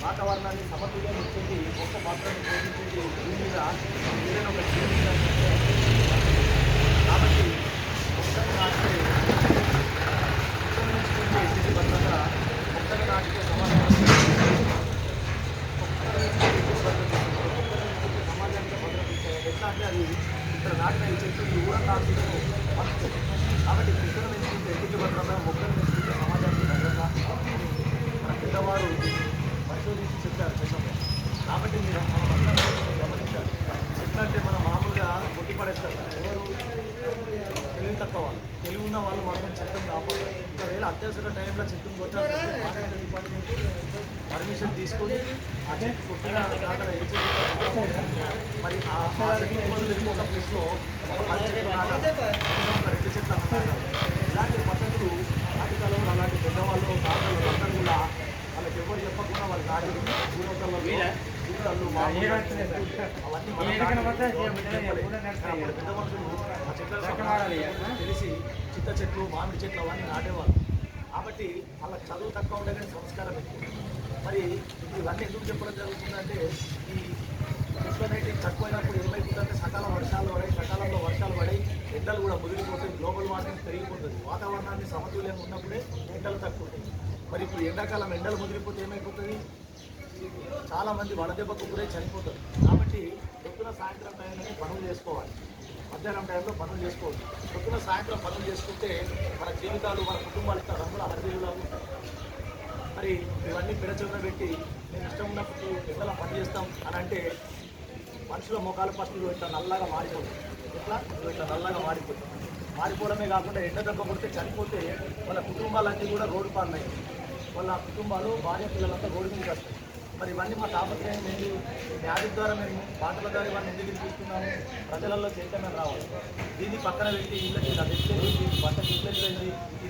వాతావరణాన్ని సమతుల్యం ఇచ్చేది గొప్ప పాత్రను పోషించేది భూమి మీద ఏదైనా ఒక కాబట్టి మొక్కను నాటితే మొక్కను స్థితి భద్రత మొక్కను నాటితే సమాజానికి సమాజానికి భద్రత ఎట్లా అంటే అది ఇక్కడ నాటిన ఈ చెట్టు ఈ ఊరంతా ఆశిస్తూ కాబట్టి మొక్కను పెంచుకుంటే భద్రత పెంచుకుంటే సమాజానికి భద్రత పెద్దవారు పరిశోధించి చెప్పారు చెప్పండి. కాబట్టి మీరు మనం అందరం గమనించాలి. చెట్లు మనం మామూలుగా కొట్టిపడేస్తారు ఎవరు? తెలివి తక్కువ వాళ్ళు. తెలివి ఉన్న వాళ్ళు మాత్రం చట్టం కాపాడు ఒకవేళ అత్యవసర టైంలో చెట్టును కొట్టాలంటే డిపార్ట్మెంట్ పర్మిషన్ తీసుకొని ఆ చెట్టు కొట్టిన అక్కడ ఏ చెట్టు మరి ఆ చెట్టు ఒక ప్లేస్లో ఒక చెట్టు తెలిసి చిత్త చెట్లు మామిడి చెట్లు అవన్నీ నాటేవాళ్ళు కాబట్టి వాళ్ళ చదువు తక్కువ ఉండే కానీ సంస్కారం ఎక్కువ. మరి ఇవన్నీ ఎందుకు చెప్పడం జరుగుతుందంటే ఈ చెట్లు అనేవి తక్కువైనప్పుడు ఏమైపోతుందంటే సకాల వర్షాలు పడాయి సకాలంలో వర్షాలు పడాయి ఎండలు కూడా ముదిరిపోతాయి గ్లోబల్ వార్మింగ్ పెరిగిపోతుంది. వాతావరణాన్ని సమతుల్యంగా ఉన్నప్పుడే ఎండలు తక్కువ ఉంటాయి. మరి ఇప్పుడు ఎండాకాలం ఎండలు ముదిరిపోతే ఏమైపోతుంది? చాలా మంది వడదెబ్బకు గురై చనిపోతారు. కాబట్టి పొద్దున సాయంత్రం టైంలోనే పనులు చేసుకోవాలి. మధ్యాహ్నం టైంలో పనులు చేసుకోవాలి. పొద్దున సాయంత్రం పనులు చేసుకుంటే మన జీవితాలు మన కుటుంబాలు ఇట్లా రంగుల హరిజీవులాగా మరి ఇవన్నీ పిడచూర పెట్టి మేము ఇష్టం ఉన్నప్పుడు ఎండలో పని చేస్తాం అని అంటే మనుషుల ముఖాలు ఫస్ట్ నువ్వు ఇట్లా నల్లగా మారిపోతుంది ఇట్లా ఇట్లా నల్లగా మారిపోతుంది మారిపోవడమే కాకుండా ఎండ దెబ్బ కొడితే చనిపోతే వాళ్ళ కుటుంబాలన్నీ కూడా రోడ్డు పాలనాయి వాళ్ళ కుటుంబాలు భార్య పిల్లలంతా రోడ్డు మీద వస్తాయి. మరి ఇవన్నీ మా తాపత్రయం ఏంటి? వ్యాధి ద్వారా మేము పాటల ద్వారా ఇవన్నీ ఎందుకు తీసుకున్నాము ప్రజలలో చైతన్యం రావాలి. దీన్ని పక్కన పెట్టి ఇళ్ళకి ఇలా తెచ్చేది బట్టకి ఇళ్ళకి వెళ్ళి ఇది